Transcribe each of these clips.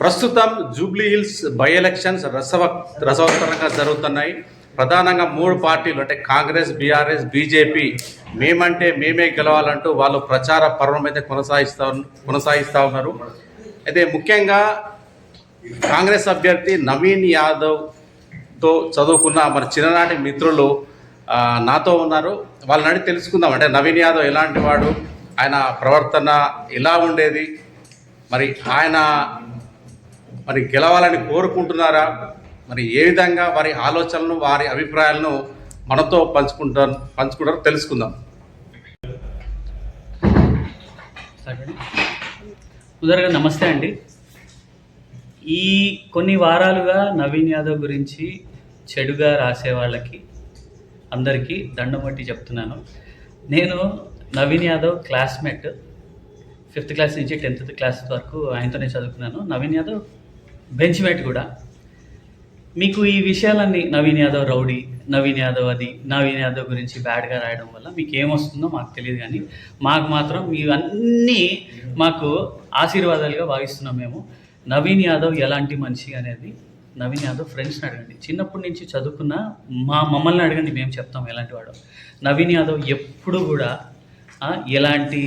ప్రస్తుతం Jubilee Hills by elections రసవ రసవత్తరంగా జరుగుతున్నాయి. ప్రధానంగా మూడు పార్టీలు అంటే కాంగ్రెస్ బీఆర్ఎస్ బీజేపీ మేమంటే మేమే గెలవాలంటూ వాళ్ళు ప్రచార పర్వం అయితే కొనసాగిస్తా కొనసాగిస్తూ ఉన్నారు. అయితే ముఖ్యంగా కాంగ్రెస్ అభ్యర్థి నవీన్ యాదవ్తో చదువుకున్న మన చిన్ననాటి మిత్రులు నాతో ఉన్నారు. వాళ్ళని అడిగి తెలుసుకుందాం. అంటే నవీన్ యాదవ్ ఎలాంటి వాడు? ఆయన ప్రవర్తన ఎలా ఉండేది? మరి ఆయన మరి గెలవాలని కోరుకుంటున్నారా? మరి ఏ విధంగా వారి ఆలోచనలు వారి అభిప్రాయాలను మనతో పంచుకుంటారు పంచుకుంటారో తెలుసుకుందాం. ఉదరగా నమస్తే అండి. ఈ కొన్ని వారాలుగా నవీన్ యాదవ్ గురించి చెడుగా రాసే వాళ్ళకి అందరికీ దండమట్టి చెప్తున్నాను. నేను Naveen Yadav classmate fifth class నుంచి టెన్త్ క్లాస్ వరకు ఆయనతోనే చదువుకున్నాను. నవీన్ యాదవ్ బెంచ్ మేట్ కూడా. మీకు ఈ విషయాలన్నీ నవీన్ యాదవ్ రౌడీ నవీన్ యాదవ్ అది నవీన్ యాదవ్ గురించి బ్యాడ్గా రాయడం వల్ల మీకు ఏమొస్తుందో మాకు తెలియదు కానీ మాకు మాత్రం ఇవన్నీ మాకు ఆశీర్వాదాలుగా భావిస్తున్నాం మేము. నవీన్ యాదవ్ ఎలాంటి మనిషి అనేది నవీన్ యాదవ్ ఫ్రెండ్స్ని అడగండి. చిన్నప్పటి నుంచి చదువుకున్న మా మమ్మల్ని అడగండి మేము చెప్తాం ఎలాంటి వాడు. నవీన్ యాదవ్ ఎప్పుడు కూడా ఎలాంటి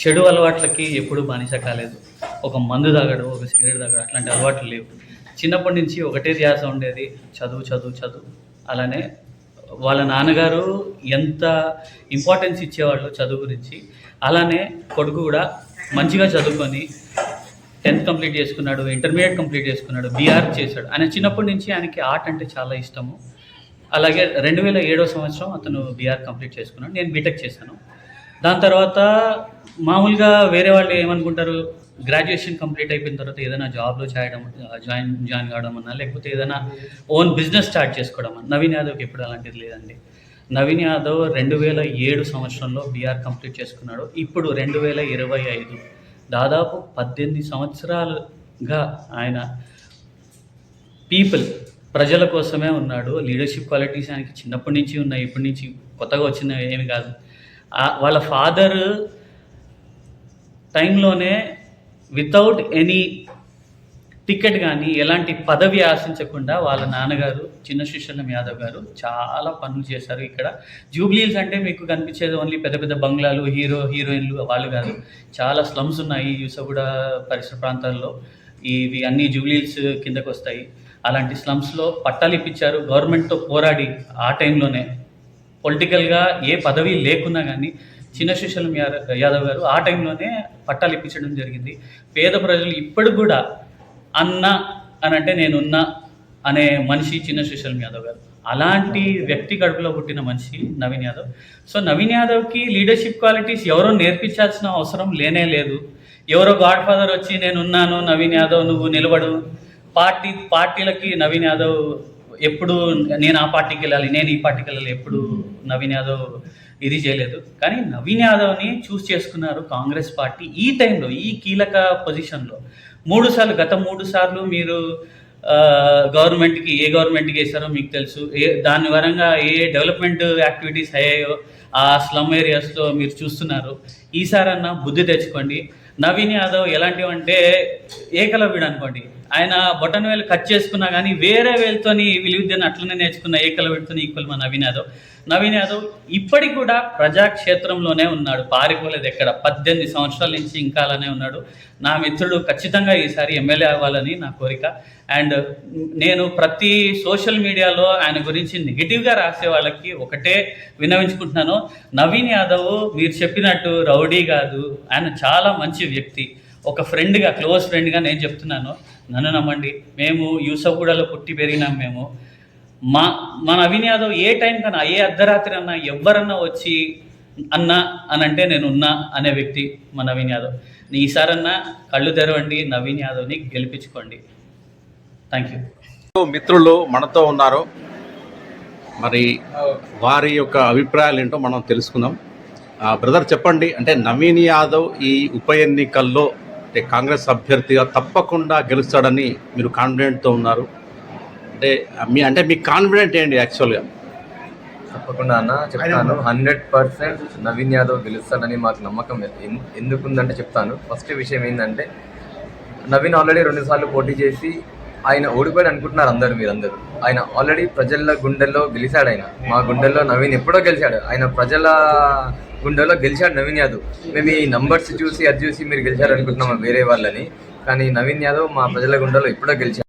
చెడు అలవాట్లకి ఎప్పుడు బానిస కాలేదు. ఒక మందు తాగడు ఒక సిగరెట్ తాగడు అట్లాంటి అలవాట్లు లేవు. చిన్నప్పటి నుంచి ఒకటే ధ్యాస ఉండేది చదువు చదువు చదువు. అలానే వాళ్ళ నాన్నగారు ఎంత ఇంపార్టెన్స్ ఇచ్చేవాళ్ళు చదువు గురించి అలానే కొడుకు కూడా మంచిగా చదువుకొని టెన్త్ కంప్లీట్ చేసుకున్నాడు ఇంటర్మీడియట్ కంప్లీట్ చేసుకున్నాడు బీఆర్ చేశాడు. ఆయన చిన్నప్పటి నుంచి ఆయనకి ఆర్ట్ అంటే చాలా ఇష్టము. అలాగే రెండు వేల ఏడో సంవత్సరం అతను బీఆర్ కంప్లీట్ చేసుకున్నాడు. నేను బీటెక్ చేశాను. దాని తర్వాత మామూలుగా వేరే వాళ్ళు ఏమనుకుంటారు? గ్రాడ్యుయేషన్ కంప్లీట్ అయిపోయిన తర్వాత ఏదైనా జాబ్లో చేయడం జాయిన్ జాయిన్ కావడం అన్నా లేకపోతే ఏదైనా ఓన్ బిజినెస్ స్టార్ట్ చేసుకోవడం అన్న. నవీన్ యాదవ్కి ఎప్పుడు అలాంటిది లేదండి. నవీన్ యాదవ్ రెండు వేల ఏడు సంవత్సరంలో బీఆర్ కంప్లీట్ చేసుకున్నాడు. ఇప్పుడు రెండు వేల ఇరవై ఐదు దాదాపు పద్దెనిమిది సంవత్సరాలుగా ఆయన పీపుల్ ప్రజల కోసమే ఉన్నాడు. లీడర్షిప్ క్వాలిటీస్ ఆయనకి చిన్నప్పటి నుంచి ఉన్నాయి. ఇప్పటి నుంచి కొత్తగా వచ్చిన ఏమి కాదు. వాళ్ళ ఫాదర్ టైంలోనే వితౌట్ ఎనీ టికెట్ కానీ ఎలాంటి పదవి ఆశించకుండా వాళ్ళ నాన్నగారు చిన్న శిష్యులం యాదవ్ గారు చాలా పనులు చేశారు ఇక్కడ. జూబ్లీహిల్స్ అంటే మీకు కనిపించేది ఓన్లీ పెద్ద పెద్ద బంగ్లాలు హీరో హీరోయిన్లు వాళ్ళు కాదు. చాలా స్లమ్స్ ఉన్నాయి యూసగూడ పరిసర ప్రాంతాల్లో. ఇవి అన్ని జూబ్లీల్స్ కిందకు వస్తాయి అలాంటి స్లమ్స్లో పట్టాలు ఇప్పించారు. గవర్నమెంట్తో పోరాడి ఆ టైంలోనే పొలిటికల్గా ఏ పదవి లేకున్నా కానీ చిన్న శిశులం యాదవ్ గారు ఆ టైంలోనే పట్టాలు ఇప్పించడం జరిగింది. పేద ప్రజలు ఇప్పటికి కూడా అన్న అని అంటే నేనున్నా అనే మనిషి చిన్న శిశులం యాదవ్ గారు. అలాంటి వ్యక్తి కడుపులో పుట్టిన మనిషి నవీన్ యాదవ్. సో నవీన్ యాదవ్కి లీడర్షిప్ క్వాలిటీస్ ఎవరో నేర్పించాల్సిన అవసరం లేనే లేదు. ఎవరో గాడ్ ఫాదర్ వచ్చి నేనున్నాను నవీన్ యాదవ్ నువ్వు నిలబడు. పార్టీ పార్టీలకి నవీన్ యాదవ్ ఎప్పుడు నేను ఆ పార్టీకి వెళ్ళాలి నేను ఈ పార్టీకి వెళ్ళాలి ఎప్పుడు నవీన్ యాదవ్ ఇది చేయలేదు. కానీ నవీన్ యాదవ్ని చూస్ చేసుకున్నారు కాంగ్రెస్ పార్టీ ఈ టైంలో ఈ కీలక పొజిషన్లో మూడు సార్లు గత మూడు సార్లు మీరు గవర్నమెంట్కి ఏ గవర్నమెంట్కి వేశారో మీకు తెలుసు. ఏ దాని వరంగా ఏ డెవలప్మెంట్ యాక్టివిటీస్ అయ్యాయో ఆ స్లమ్ ఏరియాస్లో మీరు చూస్తున్నారు. ఈసారన్నా బుద్ధి తెచ్చుకోండి. నవీన్ యాదవ్ ఎలాంటివంటే ఏకలవ్యుడు అనుకోండి. ఆయన బొటన్ వేలు కట్ చేసుకున్నా కానీ వేరే వేలుతోని విలువిద్యను అట్లనే నేర్చుకున్న ఏకలవ్యుడితో ఈక్వల్ మా నవీన్ యాదవ్. నవీన్ యాదవ్ ఇప్పటికి కూడా ప్రజాక్షేత్రంలోనే ఉన్నాడు పారిపోలేదు ఎక్కడ. పద్దెనిమిది సంవత్సరాల నుంచి ఇంకా అలానే ఉన్నాడు. నా మిత్రుడు ఖచ్చితంగా ఈసారి ఎమ్మెల్యే అవ్వాలని నా కోరిక. అండ్ నేను ప్రతి సోషల్ మీడియాలో ఆయన గురించి నెగిటివ్గా రాసే వాళ్ళకి ఒకటే విన్నవించుకుంటున్నాను. నవీన్ యాదవ్ మీరు చెప్పినట్టు రౌడీ కాదు. ఆయన చాలా మంచి వ్యక్తి. ఒక ఫ్రెండ్గా క్లోజ్ ఫ్రెండ్గా నేను చెప్తున్నాను. నన్ను నమ్మండి. మేము యూసఫ్గూడలో పుట్టి పెరిగినాం మేము. మా మన నవీన్ యాదవ్ ఏ టైం కన్నా ఏ అర్ధరాత్రి అన్నా ఎవరన్నా వచ్చి అన్నా అని అంటే నేను ఉన్నా అనే వ్యక్తి మా నవీన్ యాదవ్. ఈసారన్నా కళ్ళు తెరవండి నవీన్ యాదవ్ని గెలిపించుకోండి. Thank you. మిత్రులు మనతో ఉన్నారు. మరి వారి యొక్క అభిప్రాయాలు ఏంటో మనం తెలుసుకుందాం. ఆ, బ్రదర్ చెప్పండి. అంటే నవీన్ యాదవ్ ఈ ఉప ఎన్నికల్లో అంటే కాంగ్రెస్ అభ్యర్థిగా తప్పకుండా గెలుస్తాడని మీరు కాన్ఫిడెంట్తో ఉన్నారు. అంటే మీ అంటే మీ కాన్ఫిడెంట్ ఏంటి యాక్చువల్గా తప్పకుండా అన్న చెప్తాను. హండ్రెడ్ పర్సెంట్ నవీన్ యాదవ్ గెలుస్తాడని మాకు నమ్మకం ఎన్- ఎందుకుందంటే చెప్తాను. ఫస్ట్ విషయం ఏంటంటే నవీన్ ఆల్రెడీ రెండుసార్లు పోటీ చేసి ఆయన ఓడిపోయి అనుకుంటున్నారు అందరు మీరందరూ. ఆయన ఆల్రెడీ ప్రజల గుండెల్లో గెలిచాడు ఆయన. మా గుండెల్లో నవీన్ ఎప్పుడో గెలిచాడు ఆయన ప్రజల గుండెలో గెలిచాడు నవీన్ యాదవ్. మేము ఈ నంబర్స్ చూసి అది చూసి మీరు గెలిచారు అనుకుంటున్నాము వేరే వాళ్ళని. కానీ నవీన్ యాదవ్ మా ప్రజల గుండెలో ఎప్పుడో గెలిచారు